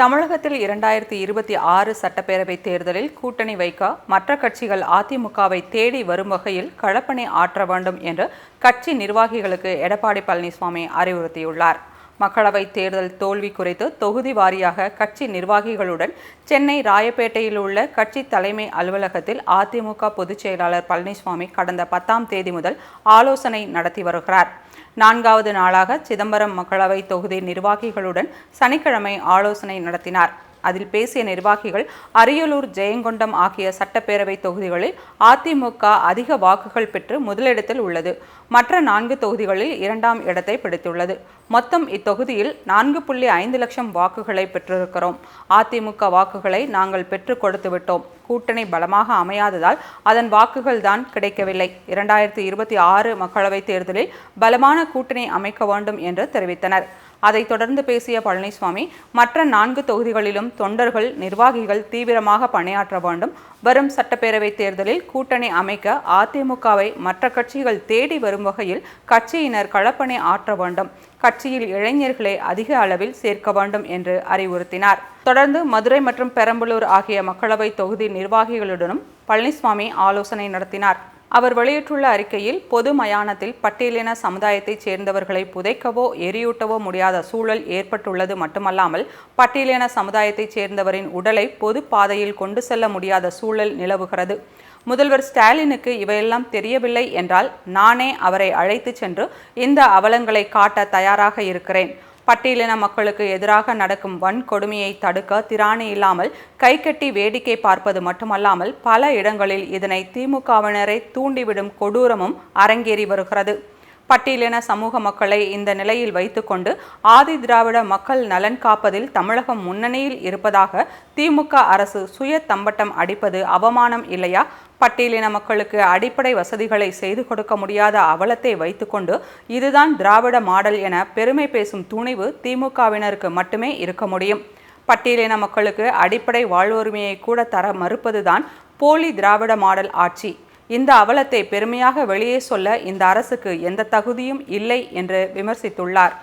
தமிழகத்தில் இரண்டாயிரத்தி இருபத்தி ஆறு சட்டப்பேரவை தேர்தலில் கூட்டணி வைக்க மற்ற கட்சிகள் அதிமுகவை தேடி வரும் வகையில் களப்பணி ஆற்ற வேண்டும் என்று கட்சி நிர்வாகிகளுக்கு எடப்பாடி பழனிசாமி அறிவுறுத்தியுள்ளார். மக்களவை தேர்தல் தோல்வி குறித்து தொகுதி வாரியாக கட்சி நிர்வாகிகளுடன் சென்னை ராயப்பேட்டையில் உள்ள கட்சி தலைமை அலுவலகத்தில் அதிமுக பொதுச் செயலாளர் பழனிசாமி கடந்த பத்தாம் தேதி முதல் ஆலோசனை நடத்தி வருகிறார். நான்காவது நாளாக சிதம்பரம் மக்களவை தொகுதி நிர்வாகிகளுடன் சனிக்கிழமை ஆலோசனை நடத்தினார். அதில் பேசிய நிர்வாகிகள் அரியலூர் ஜெயங்கொண்டம் ஆகிய சட்டப்பேரவை தொகுதிகளில் அதிமுக அதிக வாக்குகள் பெற்று முதலிடத்தில் உள்ளது. மற்ற நான்கு தொகுதிகளில் இரண்டாம் இடத்தை பிடித்துள்ளது. மொத்தம் இத்தொகுதியில் நான்கு புள்ளி ஐந்து லட்சம் வாக்குகளை பெற்றிருக்கிறோம். அதிமுக வாக்குகளை நாங்கள் பெற்று கொடுத்து விட்டோம். கூட்டணி பலமாக அமையாததால் அதன் வாக்குகள் தான் கிடைக்கவில்லை. இரண்டாயிரத்தி இருபத்தி ஆறு மக்களவைத் தேர்தலில் பலமான கூட்டணி அமைக்க வேண்டும் என்று தெரிவித்தனர். அதைத் தொடர்ந்து பேசிய பழனிசாமி மற்ற நான்கு தொகுதிகளிலும் தொண்டர்கள் நிர்வாகிகள் தீவிரமாக பணியாற்ற வேண்டும். வரும் சட்டப்பேரவைத் தேர்தலில் கூட்டணி அமைக்க அதிமுகவை மற்ற கட்சிகள் தேடி வரும் வகையில் கட்சியினர் களப்பணி ஆற்ற வேண்டும். கட்சியில் இளைஞர்களை அதிக அளவில் சேர்க்க வேண்டும் என்று அறிவுறுத்தினார். தொடர்ந்து மதுரை மற்றும் பெரம்பலூர் ஆகிய மக்களவை தொகுதி நிர்வாகிகளுடனும் பழனிசாமி ஆலோசனை நடத்தினார். அவர் வெளியிட்டுள்ள அறிக்கையில் பொது மயானத்தில் பட்டியலின சமுதாயத்தைச் சேர்ந்தவர்களை புதைக்கவோ எரியூட்டவோ முடியாத சூழல் ஏற்பட்டுள்ளது மட்டுமல்லாமல் பட்டியலின சமுதாயத்தைச் சேர்ந்தவரின் உடலை பொது பாதையில் கொண்டு செல்ல முடியாத சூழல் நிலவுகிறது. முதல்வர் ஸ்டாலினுக்கு இவையெல்லாம் தெரியவில்லை என்றால் நானே அவரை அழைத்து சென்று இந்த அவலங்களை காட்ட தயாராக இருக்கிறேன். பட்டியலின மக்களுக்கு எதிராக நடக்கும் வன்கொடுமையை தடுக்க திராணி இல்லாமல் கைகட்டி வேடிக்கை பார்ப்பது மட்டுமல்லாமல் பல இடங்களில் இதனை திமுகவினரை தூண்டிவிடும் கொடூரமும் அரங்கேறி வருகிறது. பட்டியலின சமூக மக்களை இந்த நிலையில் வைத்துக்கொண்டு ஆதி திராவிட மக்கள் நலன் காப்பதில் தமிழகம் முன்னணியில் இருப்பதாக திமுக அரசு சுய தம்பட்டம் அடிப்பது அவமானம் இல்லையா? பட்டியலின மக்களுக்கு அடிப்படை வசதிகளை செய்து கொடுக்க முடியாத அவலத்தை வைத்துக்கொண்டு இதுதான் திராவிட மாடல் என பெருமை பேசும் துணிவு திமுகவினருக்கு மட்டுமே இருக்க முடியும். பட்டியலின மக்களுக்கு அடிப்படை வாழ்வுரிமையை கூட தர மறுப்பதுதான் போலி திராவிட மாடல் ஆட்சி. இந்த அவலத்தை பெருமையாக வெளியே சொல்ல இந்த அரசுக்கு எந்த தகுதியும் இல்லை என்று விமர்சித்துள்ளார்.